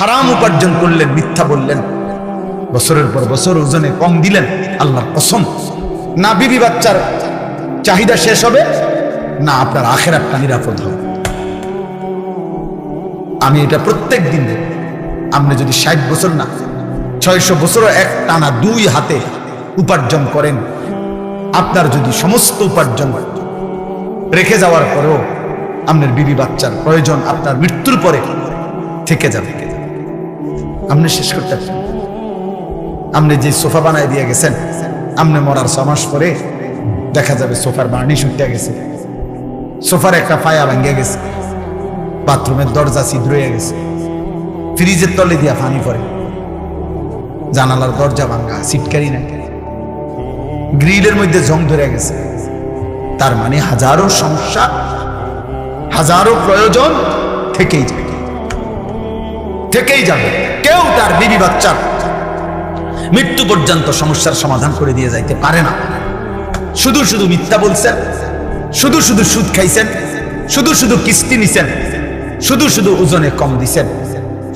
হারাম উপার্জন করলেন মিথ্যা বললেন। বছরের পর বছর ওজনে কম দিলেন আল্লাহর কসম। না বিবি বাচ্চার চাহিদা শেষ হবে, না আপনার আখেরাতটা নিরাপদ হবে। আমি এটা প্রত্যেক দিন আপনি যদি ষাট বছর না, ছয়শো বছরও এক টানা দুই হাতে উপার্জন করেন, আপনার যদি সমস্ত উপার্জন রেখে যাওয়ার পরেও আপনার বিবি বাচ্চার প্রয়োজন আপনার মৃত্যুর পরে থেকে যাবে। আপনি শেষ করতে। আপনি যে সোফা বানায় দিয়ে গেছেন আপনি মরার ছ মাস পরে দেখা যাবে সোফার বার্নিশ উঠে গেছে। সোফার একটা পায়া ভেঙে গেছে। বাথরুমের দরজা ছিদ্র হয়ে গেছে। ফ্রিজের তলে দিয়া পানি পড়ে। জানালার দরজা ভাঙ্গা সিটকারি না গ্রিলের মধ্যে জং ধরে গেছে। তার মানে হাজারো সমস্যা, হাজারো প্রয়োজন থেকেই যাবে। থেকেই যাবে। কেউ তার বিবি বাচ্চার মৃত্যু পর্যন্ত সমস্যার সমাধান করে দিয়ে যাইতে পারে না। শুধু শুধু মিথ্যা বলছেন, শুধু শুধু সুদ খাইছেন, শুধু শুধু কিস্তি নিছেন, শুধু শুধু ওজনে কম দিছেন,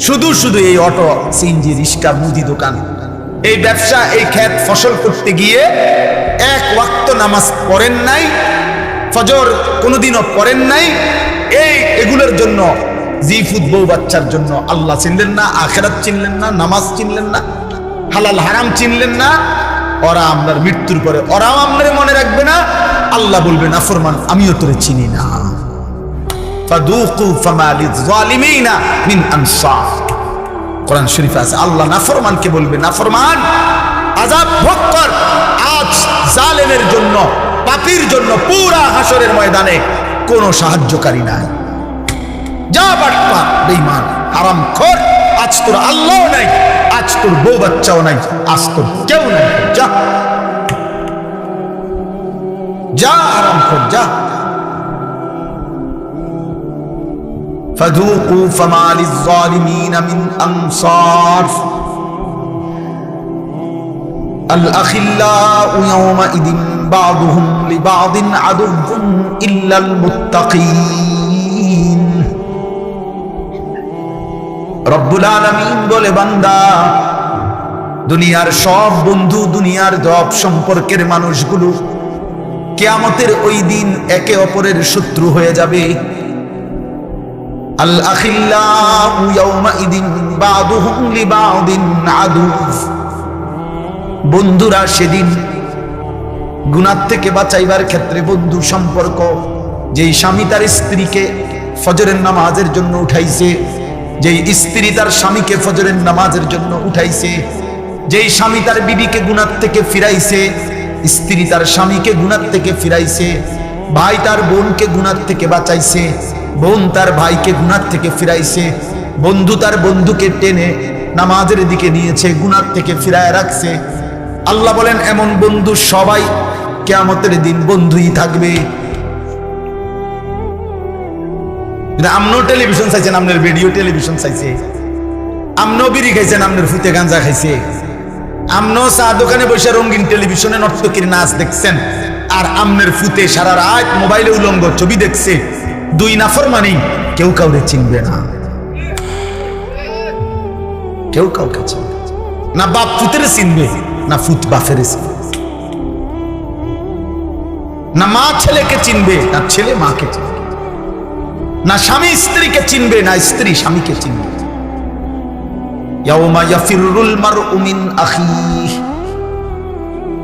শুধু শুধু এই অটো সিএনজি রিক্সা, মুদি দোকান, এই ব্যবসা, এই ক্ষেত ফসল করতে গিয়ে এক ওয়াক্ত নামাজ পড়েন নাই, ফজর কোনোদিনও পড়েন নাই, এই এগুলোর জন্য জিফুদ বউ বাচ্চার জন্য আল্লাহ চিনলেন না, আখেরাত চিনলেন না, নামাজ চিনলেন না, হালাল হারাম চিনলেন না, ওরা আপনার মৃত্যুর পরে, ওরাও আপনার মনে রাখবে না। আল্লাহ বলবে না ফরমান আমিও তোরে চিনি না। কোরআন শরীফে আছে, আল্লাহ নাফরমানকে বলবে নাফরমান আজ জালেমের জন্য জন্য পুরা ময়দানে কোনো সাহায্যকারী নাই। যা বাটপা বেঈমান হারাম খোর আজ তোর আল্লাহও নাই আজ তোর বউ বাচ্চাও নাই আজ তোর কেউ নাই যা যা হারাম খোর যা فذوقوا فما للظالمين من أنصار الأخلاء يومئذ بعضهم لبعض عدو إلا المتقين রব্বুল আলামিন বলে, বান্দা, দুনিয়ার সব বন্ধু, দুনিয়ার জব সম্পর্কের মানুষগুলো কেয়ামতের ওই দিন একে অপরের শত্রু হয়ে যাবে। আল বন্ধুরা, সেদিন গুনার থেকে বাঁচাইবার ক্ষেত্রে বন্ধু সম্পর্ক, যেই স্বামী তার স্ত্রীকে ফজরের নামাজের জন্য উঠাইছে যেই স্ত্রী তার স্বামীকে ফজরের নামাজের জন্য উঠাইছে, যেই স্বামী তার বিবিকে গুনার থেকে ফিরাইছে, স্ত্রী তার স্বামীকে গুনার থেকে ফিরাইছে, ভাই তার বোনকে গুনার থেকে বাঁচাইছে, বোন তার ভাইকে গুনার থেকে ফিরাইছে, বন্ধু তার বন্ধুকে টেনে নামাজের দিকে নিয়েছে, গুনার থেকে ফিরায় রাখছে। আল্লাহ বলেন, এমন বন্ধু সবাই কেয়ামতের দিন বন্ধুই থাকবে। আমনও টেলিভিশন চাইছেন আপনার ভিডিও টেলিভিশন চাইছে। আমনও বিড়ি খাইছেন আপনার ফুতে গাঞ্জা খাইছে। আমনও চা দোকানে বসে রঙিন টেলিভিশনে নর্তকীর নাচ দেখছেন। আর আমনের ফুতে সারা রাত মোবাইলে উলঙ্গ ছবি দেখছে। দুই নাফর মানেই কেউ কাউরে চিনবে না। কেউ কাউকে চিনবে। না। বাপ ফুতের চিনবে, না ফুত বাফের চিনবে। না মা ছেলেকে চিনবে, না ছেলে মাকে চিনবে। না স্বামী স্ত্রীকে চিনবে, না স্ত্রী স্বামীকে চিনবে। ইয়াউমা আখিহি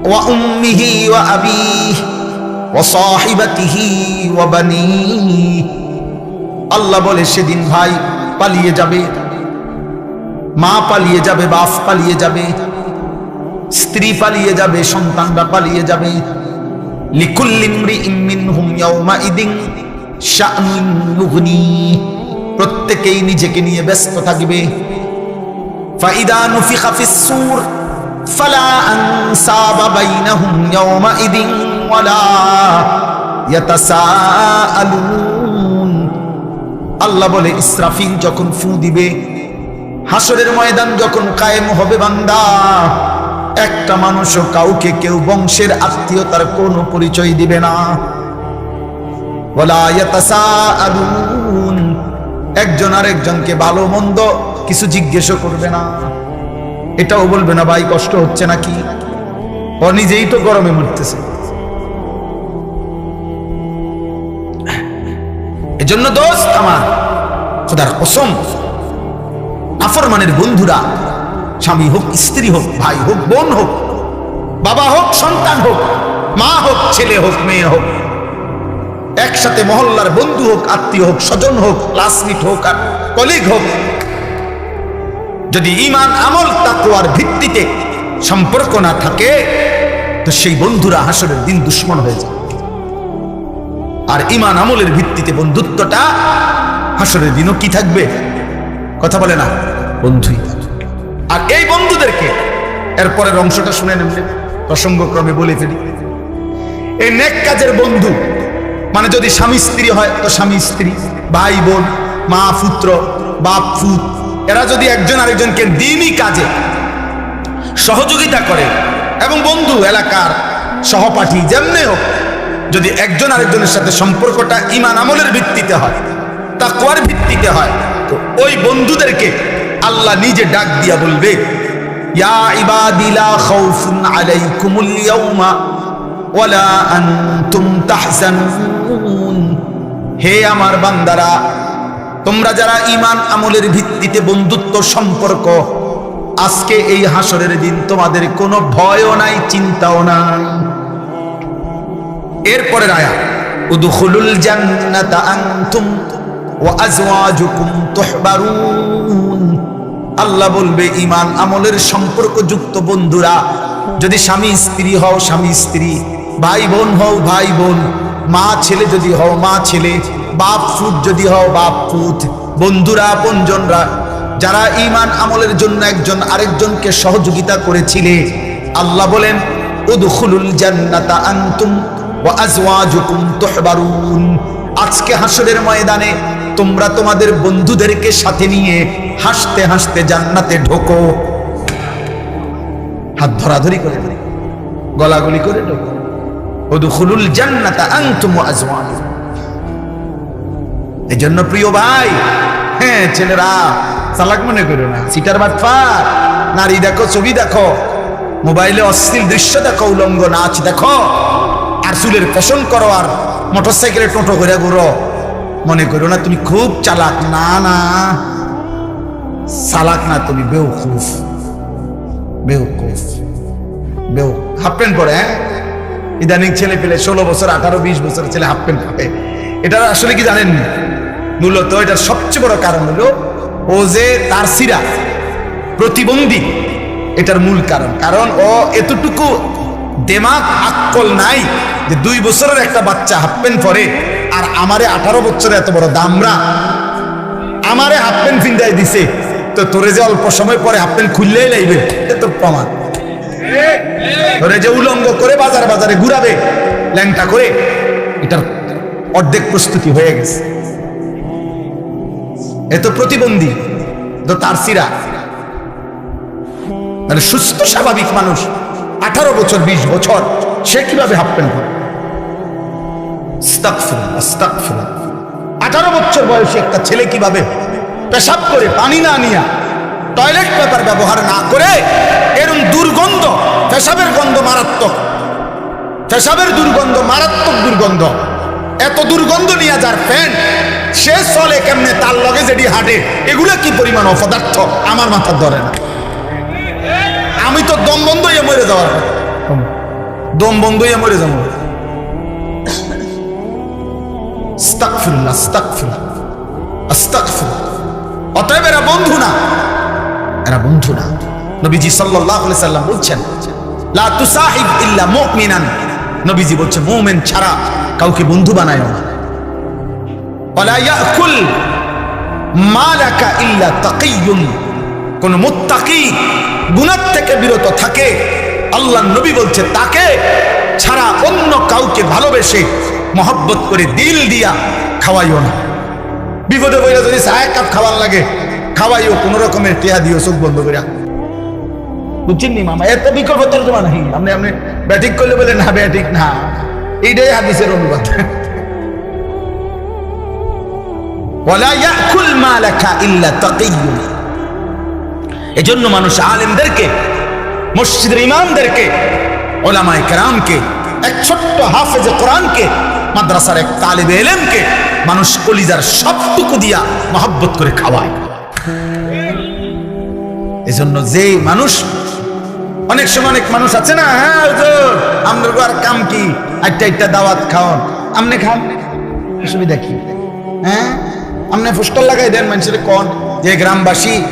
ওয়া উম্মিহি ওয়া আবিহি ওয়া সাহিবাতিহি ওয়া বানিহি আল্লাহ বলে, সেদিন ভাই পালিয়ে যাবে। মা পালিয়ে যাবে, বাপ পালিয়ে যাবে। স্ত্রী পালিয়ে যাবে, সন্তানরা পালিয়ে যাবে। লিকুল্লিমরি মিনহুম ইয়াউমাইদিন শাআনুন ইউগনি প্রত্যেকেই নিজেকে নিয়ে ব্যস্ত থাকবে। ফাইদা ফিস সূর আল্লাহ বলে, ইসরাফিল যখন ফু দিবে হাসরের ময়দান যখন কায়েম হবে বান্দা, একটা মানুষও কাউকে কেউ বংশের আত্মীয়তার কোনো পরিচয় দিবে না। একজন আরেকজনকে ভালো মন্দ কিছু জিজ্ঞেসও করবে না। এটাও বলবে না, ভাই, কষ্ট হচ্ছে নাকি? ও নিজেই তো গরমে মরতেছে। এজন্য দোস্ত আমার, খোদার কসম, নাফরমানের বন্ধুরা, স্বামী হোক, স্ত্রী হোক, ভাই হোক, বোন হোক, বাবা হোক, সন্তান হোক, মা হোক, ছেলে হোক, মেয়ে হোক একসাথে মহল্লার বন্ধু হোক, আত্মীয় হোক, স্বজন হোক, ক্লাসমেট হোক আর কলিগ হোক, যদি ইমান, আমল তাকুয়ার ভিত্তিতে সম্পর্ক না থাকে, তো সেই বন্ধুরা হাসরের দিন দুশ্মন হয়ে যায়। আর ইমান, আমলের ভিত্তিতে বন্ধুত্বটা হাসরের দিনও কি থাকবে? কথা বলে না, বন্ধুই আর এই বন্ধুদেরকে এরপরের অংশটা শুনে নেবেন, প্রসঙ্গক্রমে বলে ফেলি। এই নেক কাজের বন্ধু মানে যদি স্বামী স্ত্রী হয়, তো স্বামী স্ত্রী, ভাই বোন, মা, পুত্র, বাপ ফুত এরা যদি একজন আরেকজনকে দিনই কাজে, সহযোগিতা করে, এবং বন্ধু, এলাকার সহপাঠী, যেমনি হোক, যদি একজন আরেকজনের সাথে সম্পর্কটা ইমান আমলের ভিত্তিতে হয়, তাকওয়ার ভিত্তিতে হয়, তো ওই বন্ধুদেরকে আল্লাহ নিজে ডাক দিয়া বলবে, ইয়া ইবাদি, লা খাউফুন আলাইকুমুল ইয়াউমা ওয়ালা আনতুম তাহজানুন। হে আমার বান্দারা, তোমরা যারা ইমান আমলের ভিত্তিতে বন্ধুত্ব, সম্পর্ক, আজকে এই হাসরের দিন তোমাদের কোনো ভয়ও নাই, চিন্তাও নাই। এরপরের আয়া, উদখুলুল জান্নাতা আনতুম ওয়া আজওয়াজুকুম তুহবারুন। আল্লাহ বলবে ইমান আমলের সম্পর্কযুক্ত বন্ধুরা, যদি স্বামী স্ত্রী হও, স্বামী স্ত্রী ভাই বোন হও, ভাই বোন। মা ছেলে যদি হও, মা ছেলে। বাপ ফুট যদি হও, বাপ ফুট বন্ধুরা আপনজনরা যারা ইমান আমলের জন্য একজন আরেকজনকে সহযোগিতা করেছিলে, আল্লাহ বলেন, উদখুলুল জান্নাতা আনতুম ওয়া আজওয়াজুকুম তুহবারুন। আজকে হাসরের ময়দানে তোমরা তোমাদের বন্ধুদেরকে সাথে নিয়ে হাসতে হাসতে জান্নাতে ঢোকো। হাত ধরাধরি করে গলাগুলি করে ঢোকো। উদখুলুল জান্নাতা আনতুম ওয়া আজওয়াজুকুম এই জন্য প্রিয় ভাই হ্যাঁ ছেলেরা, চালাক মনে করো না, সিটার বাটফার নারী দেখো, ছবি দেখো, মোবাইলে অশ্লীল দৃশ্য দেখো, উলঙ্গ নাচ দেখো, আর চুলের ফ্যাশন করো, আর মোটর সাইকেলে টোটো করে ঘুরো। মনে করো না তুমি খুব চালাক? না না। চালাক না তুমি, বেউকুফ। বেউকুফ। বেউ হাফ প্যান্ট পরে হ্যাঁ? ইদানিং ছেলে পেলে ষোলো বছর, আঠারো, বিশ বছর ছেলে হাফ প্যান্ট পরে এটা আসলে কি জানেন? মূলত এটার সবচেয়ে বড় কারণ হলো ও যে তার সিরা, প্রতিবন্ধী, এটার মূল কারণ। কারণ ও এতটুকু দেমাগ আক্কল নাই যে দুই বছরের একটা বাচ্চা হাফ প্যান্ট পরে আর আমারে আঠারো বছরে এত বড় দামরা আমারে হাফ প্যান্ট ফিন্দাই দিছে। তো তোরে যে অল্প সময় পরে হাফ প্যান্ট খুললেই লাইবে এ তো প্রমাণ। তোরে যে উলঙ্গ করে বাজার বাজারে ঘুরাবে, ল্যাংটা করে, এটার অর্ধেক প্রস্তুতি হয়ে গেছে। এত প্রতিবন্ধী তো তার সিরা। মানে সুস্থ, স্বাভাবিক মানুষ, আঠারো বছর, বিশ বছর, সে কীভাবে হাফ প্যান্ট। আঠারো বছর বয়সী একটা ছেলে কীভাবে পেশাব করে পানি না নিয়া টয়লেট পেপার ব্যবহার না করে এরম দুর্গন্ধ, পেশাবের গন্ধ মারাত্মক। পেশাবের দুর্গন্ধ, মারাত্মক দুর্গন্ধ। এত দুর্গন্ধ নিয়ে যার প্যান্ট সে চলে কেমনে? তার লগে যেটি হাঁটে, এগুলো কি পরিমাণ অপদার্থ? আমার মাথার ধরে না। আমি তো দম বন্ধ হয়ে মরে যাওয়ার দম বন্ধ হয়ে মরে যাব। অতএব এরা বন্ধু না। এরা বন্ধু না। নবীজি সাল্লাম বলছেন নবীজি মুমিন ছাড়া কাউকে বন্ধু বানায় না। থেকে বিরত থাকে, আল্লাহ নবী বলছে, তাকে ছাড়া অন্য কাউকে ভালোবেসে মহব্বত করে দিল দিয়া খাওয়াইও না। বিপদে বইলে যদি এক কাপ লাগে খাওয়াইও, কোন রকমের টেহা দিও, চোখ বন্ধ করিয়া বুঝছেন নি মামা? এত বিকল্প তর্জমা নাহি আপনি আপনি ব্যাটিক করলে বলে, না, ব্যাটিক না। এইটাই হাদিসের অনুবাদ। এজন্য মানুষ আলেমদেরকে, মসজিদের ইমামদেরকে, ওলামায়ে কেরামকে, এক ছোট্ট হাফেজে কোরআনকে, মাদ্রাসার এক তালেবে এলেমকে মানুষ কলিজার সবটুকু দিয়া মহব্বত করে খাওয়ায়। এজন্য যে মানুষ, অনেক সময় অনেক মানুষ আছে না হ্যাঁ আর কাম কি? একটা একটা দাওয়াত খাওয়ান। আমনে খান? অসুবিধা কি? হ্যাঁ? আমনে ফুস্টার লাগাই দেন, মানুষের কন। যে গ্রামবাসী,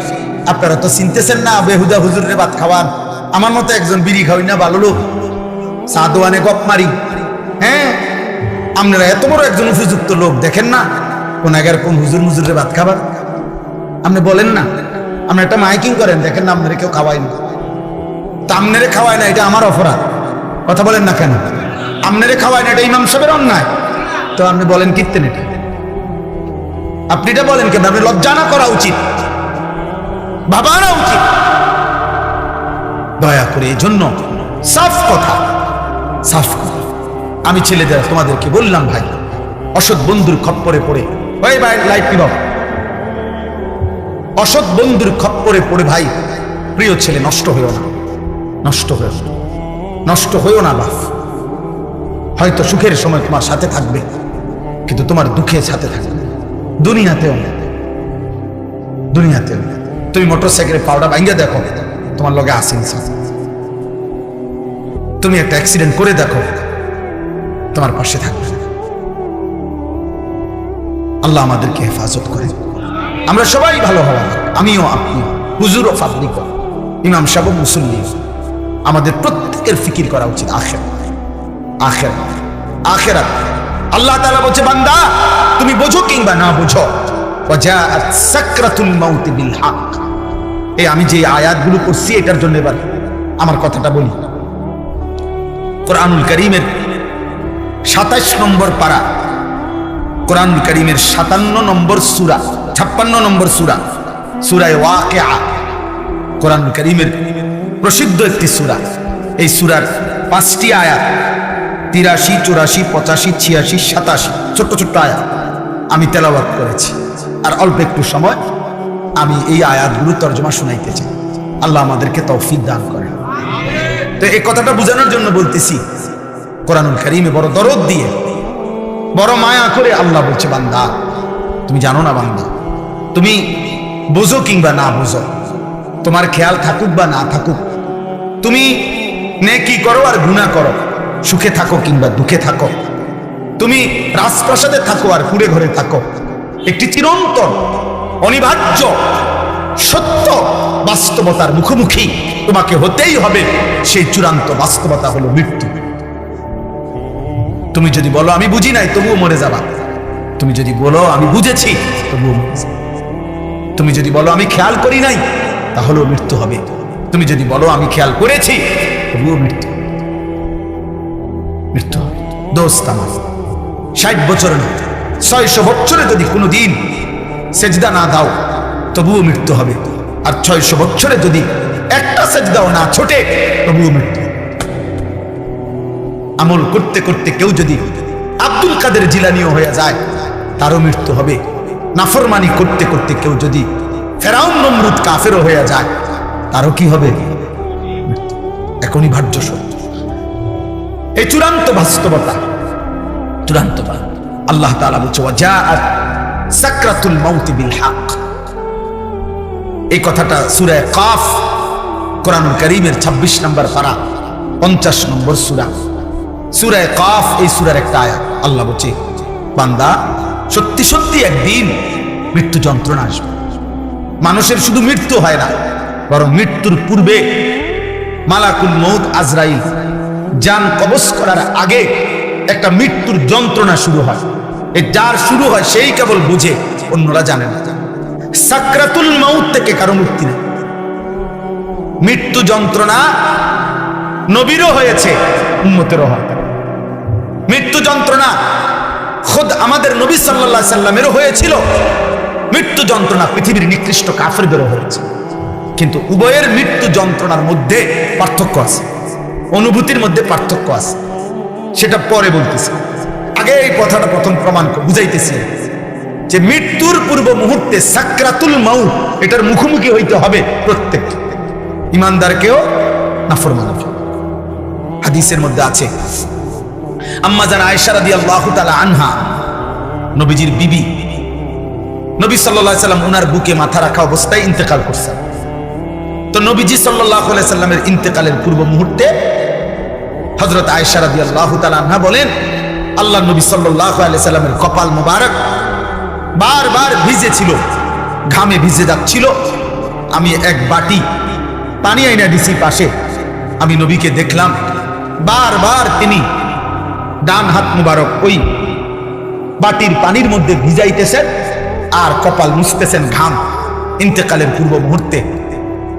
আপনারা তো চিনতেছেন না, বেহুদা হুজুরের ভাত খাওয়ান। আমার মতো একজন বিড়ি খাওয়াই না, ভালো লোক। সাদোয়ানে গপ মারি। হ্যাঁ? আপনারা এত বড় একজন উপযুক্ত লোক, দেখেন না? কোন আগের কোন হুজুর মুজুরের ভাত খাবার? আপনি বলেন না। আপনি একটা মাইকিং করেন, দেখেন না আপনারা কেউ খাওয়াই না। তা খাওয়ায় না, এটা আমার অপরাধ। কথা বলেন না কেন? আমনেরে খাওয়ায় না, এটা ইমাম সাহেবের অন্যায়। তো আপনি বলেন কীর্তেন এটা? আপনি এটা বলেন কেন? আপনি লজ্জা না করা উচিত। ভাবা না উচিত। দয়া করে এই জন্য সাফ কথা সাফ কথা। আমি ছেলেদের তোমাদেরকে বললাম ভাই, অসৎ বন্ধুর খপ্পরে পড়ে। ওই ভাই লাইট নিব অসৎ বন্ধুর খপ্পরে পড়ে ভাই, প্রিয় ছেলে, নষ্ট হইও না। নষ্ট হইও না। নষ্ট হইও না, বাপ। হয়তো সুখের সময় তোমার সাথে থাকবে, কিন্তু তোমার দুঃখের সাথে থাকবে। দুনিয়াতেও না। দুনিয়াতেও না। তুমি মোটর সাইকেলে পাউডার ভাঙ্গে দেখো, তোমার লগে আসেন তুমি একটা অ্যাক্সিডেন্ট করে দেখো, তোমার পাশে থাকবে। আল্লাহ আমাদেরকে হেফাজত করে। আমরা সবাই ভালো হওয়া। আমিও আপনি হুজুর ও ফাবলিক ইমাম সাহেব মুসল্লি। আমাদের প্রত্যেকের ফিকির করা উচিত আখের আখের আখের আল্লাহ তাআলা বলছে, বান্দা, তুমি বোঝো কিংবা না বোঝো। এই আমি যে আয়াতগুলো করছি এটার জন্য এবার আমার কথাটা বলি। কোরআনুল করিমের সাতাশ নম্বর পারা। কোরআন করিমের সাতান্ন নম্বর সুরা। ছাপ্পান্ন নম্বর সুরা, সুরায় ওয়াকেআ কোরআন করিমের প্রসিদ্ধ একটি সুরা। এই সুরার পাঁচটি আয়াত, তিরাশি, চুরাশি, পঁচাশি, ছিয়াশি, সাতাশি, ছোট্ট ছোট্ট আয়াত আমি তেলাওয়াত করেছি। আর অল্প একটু সময় আমি এই আয়াতগুলো তর্জমা শুনাইতে চাই। আল্লাহ আমাদেরকে তৌফিক দান করে তো এই কথাটা বোঝানোর জন্য বলতেছি, কোরআনুল করিমে বড় দরদ দিয়ে, বড় মায়া করে আল্লাহ বলছে, বান্দা, তুমি জানো না বান্দা তুমি বোঝো কিংবা না বুঝো, তোমার খেয়াল থাকুক বা না থাকুক, তুমি নেকি করো আর গুণা করো, সুখে থাকো কিংবা দুঃখে থাকো, তুমি রাজপ্রাসাদে থাকো আর কুড়ে ঘরে থাকো, একটি চিরন্তন, অনিবার্য, সত্য বাস্তবতার মুখোমুখি তোমাকে হতেই হবে, সেই চূড়ান্ত বাস্তবতা হলো মৃত্যু তুমি যদি বলো, আমি বুঝি নাই, তবুও মরে যাবা তুমি যদি বলো, আমি বুঝেছি, তবুও মরে যাবা। তুমি যদি বলো, আমি খেয়াল করি নাই, তাহলেও মৃত্যু হবে। তুমি যদি বলো, আমি খেয়াল করেছি, তবুও মৃত্যু মৃত্যু হবে। দোস্ত আমার ষাট বছর না, ছয়শো বছরে যদি কোনো দিন সেজদা না দাও, তবুও মৃত্যু হবে। আর ছয়শো বছরে যদি একটা সেজদাও না ছোটে, তবুও মৃত্যু আমল করতে করতে কেউ যদি আব্দুল কাদের জিলানিও হয়ে যায়, তারও মৃত্যু হবে। নাফরমানি করতে করতে কেউ যদি ফেরাউন নমরুদ কাফেরও হয়ে যায়, তারও কি হবে। এখনই ভার্য এই চূড়ান্ত বাস্তবতা, চূড়ান্ত আল্লাহ তাআলা বলছে, ওয়াজাআত সাকরাতুল মাউত বিল হক। এই কথাটা সূরা কাফ, কোরআনুল কারীমের 26 নম্বর পারা 50 নম্বর সূরা। সূরা কাফ, এই সূরার একটা আল্লাহ বলছে, বান্দা সত্যি সত্যি একদিন মৃত্যু যন্ত্রণা আসবে। মানুষের শুধু মৃত্যু হয় না, বরং মৃত্যুর পূর্বে মালাকুল মৌত আজরাইল যান কবজ করার আগে একটা মৃত্যুর যন্ত্রণা শুরু হয়। এ যার শুরু হয় সেই কেবল বুঝে, অন্যরা জানে না। সাকরাতুল মৌত থেকে কারও মুক্তি নেই। মৃত্যু যন্ত্রণা নবীরও হয়েছে, উম্মতেরও হয়। মৃত্যু যন্ত্রণা খোদ আমাদের নবী সাল্লাল্লাহু সাল্লামেরও হয়েছিল। মৃত্যু যন্ত্রণা পৃথিবীর নিকৃষ্ট কাফেরদেরও হয়েছে। কিন্তু উভয়ের মৃত্যু যন্ত্রণার মধ্যে পার্থক্য আছে। অনুভূতির মধ্যে পার্থক্য আছে। সেটা পরে বলতেছি। আগে এই কথাটা প্রথম প্রমাণ বুঝাইতেছি। যে মৃত্যুর পূর্ব মুহূর্তে সাকরাতুল মাউ এটার মুখোমুখি হইতে হবে প্রত্যেক। ইমানদারকেও নাফরমান হাদিসের মধ্যে আছে আম্মা জান আয়েশা রাদিয়াল্লাহু তাআলা আনহা, নবীজির বিবি। নবী আলাইহি সাল্লাম ওনার বুকে মাথা রাখা অবস্থায় ইন্তেকাল করছেন। তো নবীজি আলাইহি সাল্লামের ইন্তেকালের পূর্ব মুহূর্তে হযরত আয়েশা রাদিয়াল্লাহু তাআলা আনহা বলেন, আল্লাহ নবী আলাইহি সাল্লামের কপাল মোবারক বারবার ভিজে ছিল ঘামে ভিজে যাচ্ছিল। আমি এক বাটি পানি আইনা দিছি পাশে। আমি নবীকে দেখলাম বারবার তিনি ডান হাত মুবারক ওই বাটির পানির মধ্যে ভিজাইতেছেন আর কপাল মুছতেছেন ঘাম ইন্তেকালের পূর্ব মুহূর্তে।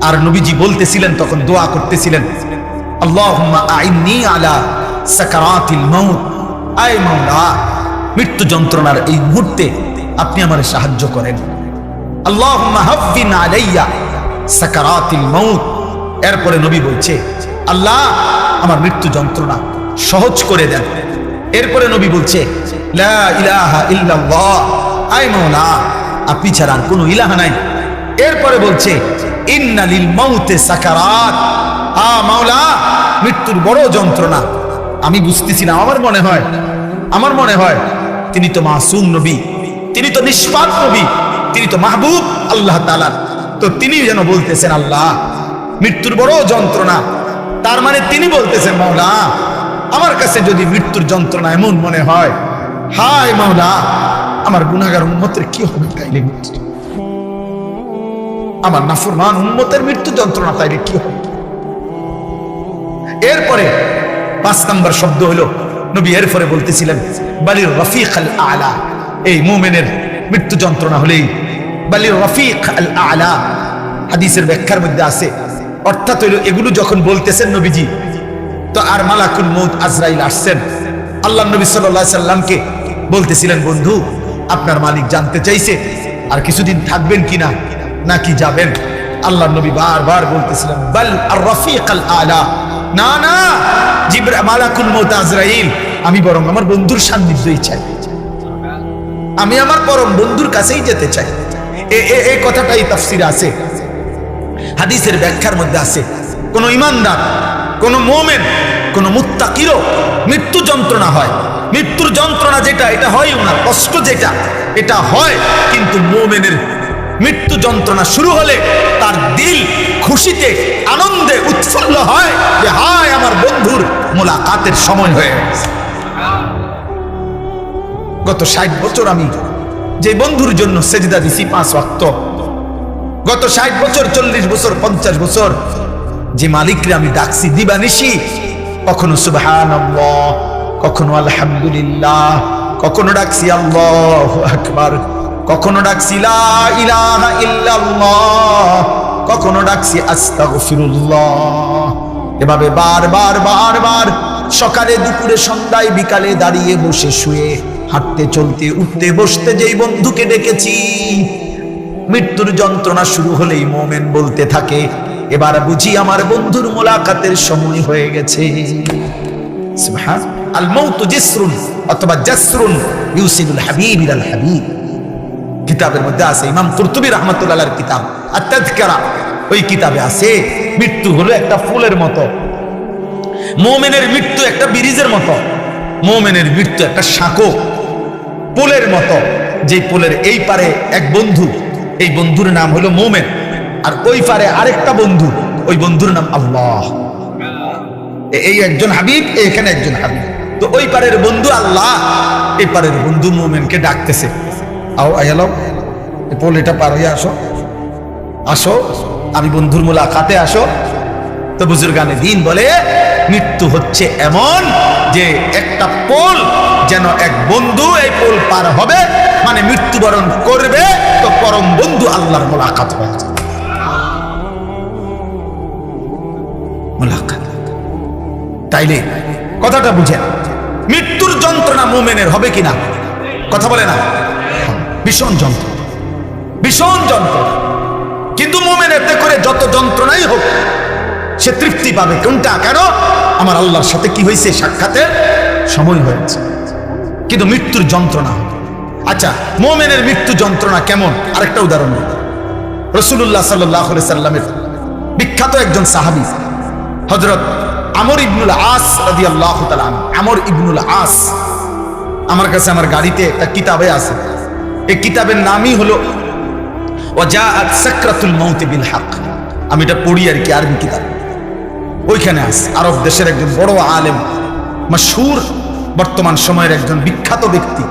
আর নবীজি বলতেছিলেন, তখন দোয়া করতেছিলেন আলা সাকারাতিল মাউত। আয় মাওলা, মৃত্যু যন্ত্রণার এই মুহূর্তে আপনি আমার সাহায্য করেন। হাফিন আলাইয়া সাকারাতিল মাউত। এরপরে নবী বলছে, আল্লাহ, আমার মৃত্যু যন্ত্রণা সহজ করে দেন। এরপরে নবী বলছে আপনি ছাড়া আর কোনো ইলাহা নাই। এরপরে বলছে সাকারাত। আ মাওলা, মৃত্যুর বড় যন্ত্রণা। আমি বুঝতেছিলাম আমার মনে হয়, আমার মনে হয়, তিনি তো মাসুম নবী, তিনি তো নিষ্পাপ নবী, তিনি তো মাহবুব আল্লাহ তাআলা। তো তিনি যেন বলতেছেন, আল্লাহ, মৃত্যুর বড় যন্ত্রণা। তার মানে তিনি বলতেছেন, মাওলা আমার কাছে যদি মৃত্যুর যন্ত্রণা এমন মনে হয়, হায় মাওলা, আমার গুনাহগার উম্মতের কি হবে তাইলে মৃত্যু? আমার নাফরমান উম্মতের মৃত্যু যন্ত্রণা তাইলে কি হবে? এরপরে পাঁচ নাম্বার শব্দ হলো, নবী এরপরে বলতেছিলেন, বালির রফিক আল আলা। এই মোমেনের মৃত্যু যন্ত্রণা হলেই বালির রফিক আল আলা। হাদিসের ব্যাখ্যার মধ্যে আছে। অর্থাৎ হইল এগুলো যখন বলতেছেন নবীজি তো আর মালাকুল মৌত আজরাইল আসছেন। আল্লাহ নবী সাল্লাহ সাল্লামকে বলতেছিলেন, বন্ধু, আপনার মালিক জানতে চাইছে, আর কিছুদিন থাকবেন কিনা নাকি যাবেন? আল্লাহ নবী বারবার বলতেছিলেন, বাল আর রফিক আল। আলা না না, জিব্রা, মালাকুল মৌত আজরাইল, আমি বরং আমার বন্ধুর সান্নিধ্যই চাই। আমি আমার পরম বন্ধুর কাছেই যেতে চাই। এ এ এই কথাটাই তাফসিরে আছে, হাদিসের ব্যাখ্যার মধ্যে আছে। কোন ইমানদার কোন মোমেন, কোন মুত্তাকিরও মৃত্যু যন্ত্রণা হয়। মৃত্যুর যন্ত্রণা যেটা, এটা হয় ওনার কষ্ট যেটা, এটা হয়। কিন্তু মোমেনের মৃত্যু যন্ত্রণা শুরু হলে তার দিল খুশিতে, আনন্দে উৎফুল্ল হয় যে, হায় আমার বন্ধুর মোলাকাতের সময় হয়ে গত ষাট বছর আমি যে বন্ধুর জন্য সেজদা দিছি পাঁচ ওয়াক্ত। গত ষাট বছর, চল্লিশ বছর, পঞ্চাশ বছর যে মালিকরে আমি ডাকছি, দিবানিশি। কখনো সুবহান কখনো আলহামদুলিল্লাহ, কখনো ডাকছি আল্লাহ আকবার, কখনো ডাকছি ইলাহা ইল্লাল্লাহ, কখনো ডাকছি আস্তাগফিরুল্লাহ। এভাবে বারবার বারবার সকালে, দুপুরে, সন্ধ্যায়, বিকালে দাঁড়িয়ে বসে শুয়ে, হাঁটতে, চলতে, উঠতে, বসতে যেই বন্ধুকে ডেকেছি, মৃত্যুর যন্ত্রণা শুরু হলেই মোমেন বলতে থাকে এবার বুঝি আমার বন্ধুর মোলাকাতের সময় হয়ে গেছে। কিতাবের মধ্যে কিতাব। ওই কিতাবে মৃত্যু হলো একটা ফুলের মতো। মোমেনের মৃত্যু একটা ব্রিজের মতো। মোমেনের মৃত্যু একটা সাঁকো, পোলের মতো। যে পোলের এই পারে এক বন্ধু, এই বন্ধুর নাম হলো মোমেন। আর ওই পারে আরেকটা বন্ধু, ওই বন্ধুর নাম আল্লাহ। এই একজন হাবিব, এখানে একজন হাবিব। তো ওই পারের বন্ধু আল্লাহ, এই পারের বন্ধু মোমেনকে ডাকতেছে। আও আয়ালো এই পোল এটা পার হয়ে আসো। আসো, আমি বন্ধুর মোলাকাতে আসো। তো বুজুর্গানে দিন বলে, মৃত্যু হচ্ছে এমন যে একটা পোল যেন এক বন্ধু এই পোল পার হবে মানে মৃত্যুবরণ করবে, তো পরম বন্ধু আল্লাহর মোলাকাত হয়ে তাইলে কথাটা বুঝেন মৃত্যুর যন্ত্রণা মোমেনের হবে কিনা? কথা বলে না ভীষণ যন্ত্রণা। ভীষণ যন্ত্রণা। কিন্তু মোমেন এতে করে যত যন্ত্রণাই হোক, সে তৃপ্তি পাবে। কোনটা? কেন? আমার আল্লাহর সাথে কি হয়েছে? সাক্ষাতের সময় হয়েছে। কিন্তু মৃত্যুর যন্ত্রণা আচ্ছা মোমেনের মৃত্যু যন্ত্রণা কেমন? আরেকটা উদাহরণ রসুল্লাহ সাল্লাহ সাল্লামের বিখ্যাত একজন সাহাবি হজরত আমর ইবনুল আস রাদি আল্লাহ আমর ইবনুল আস আমার কাছে আমার গাড়িতে একটা কিতাবে আছে। এই কিতাবের নামই হলো সাকরাতুল মাউত বিল হক। আমি এটা পড়ি আর কি আরবি কিতাব। ওইখানে আছে, আরব দেশের একজন বড় আলেম, মাশহুর বর্তমান সময়ের একজন বিখ্যাত ব্যক্তি।